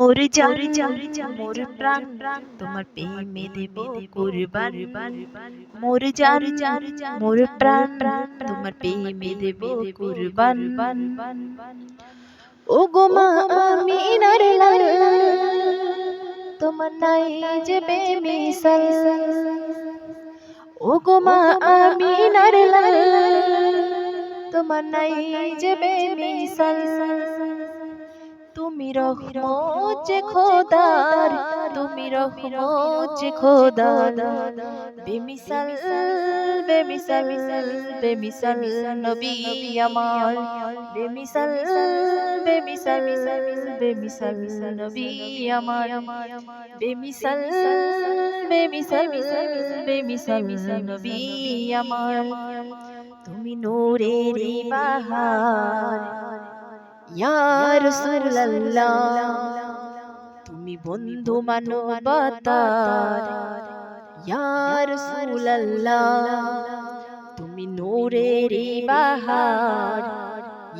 মোর জান মোর প্রাণ তোমার প্রেমে দেব কুরবান মোর জান মোর প্রাণ তোমার প্রেমে দেব কুরবান ও গো মা আমিনার লাল তোমার নাই যে বেমিসাল ও গো মা আমিনার লাল তোমার নাই যে বেমিসাল রহমত যে খোদার, তুমি রহমত যে খোদার। বেমিসাল বেমিসাল বেমিসাল নবী আমার। বেমিসাল বেমিসাল বেমিসাল নবী আমার। বেমিসাল বেমিসাল বেমিসাল নবী আমার। তুমি নূরের বাহার। ইয়া রাসূলুল্লাহ তুমি বন্ধু মানবতার ইয়া রাসূলুল্লাহ তুমি নূরের বাহার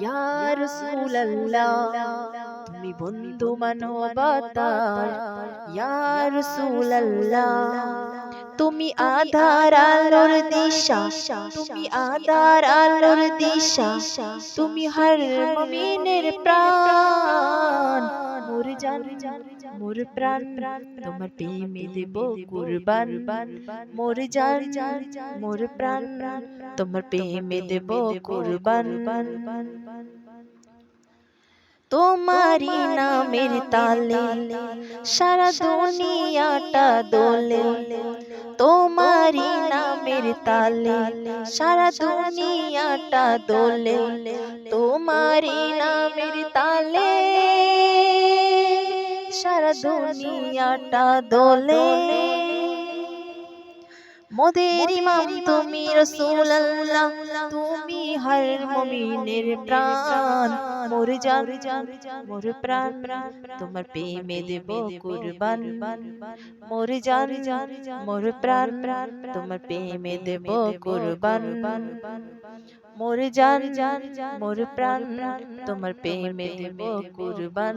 ইয়া রাসূলুল্লাহ তুমি বন্ধু মানবতার ইয়া রাসূলুল্লাহ তুমি আধার আলোর দিশা তুমি আধার আলোর দিশা তুমি হর মুমিনের প্রাণ। মোর জান মোর প্রাণ তোমার প্রেমে দেব কুরবান। মোর জান মোর প্রাণ তোমার প্রেমে দেব কুরবান। তোমারি নামের তালে সারা দুনিয়াটা দোলে। তোমারি নামের তালে সারা দুনিয়াটা দোলে। তোমারি নামের তালে সারা দুনিয়াটা দোলে। মোদের ইমাম তুমি রসুল্লাহ তুমি হর মুমিনের প্রাণ। মোর জান মোর প্রাণ তোমার প্রেমে দেব কুরবান মোর জান মোর প্রাণ তোমার প্রেমে দেব কুরবান মোর জান মোর প্রাণ তোমার প্রেমে দেব কুরবান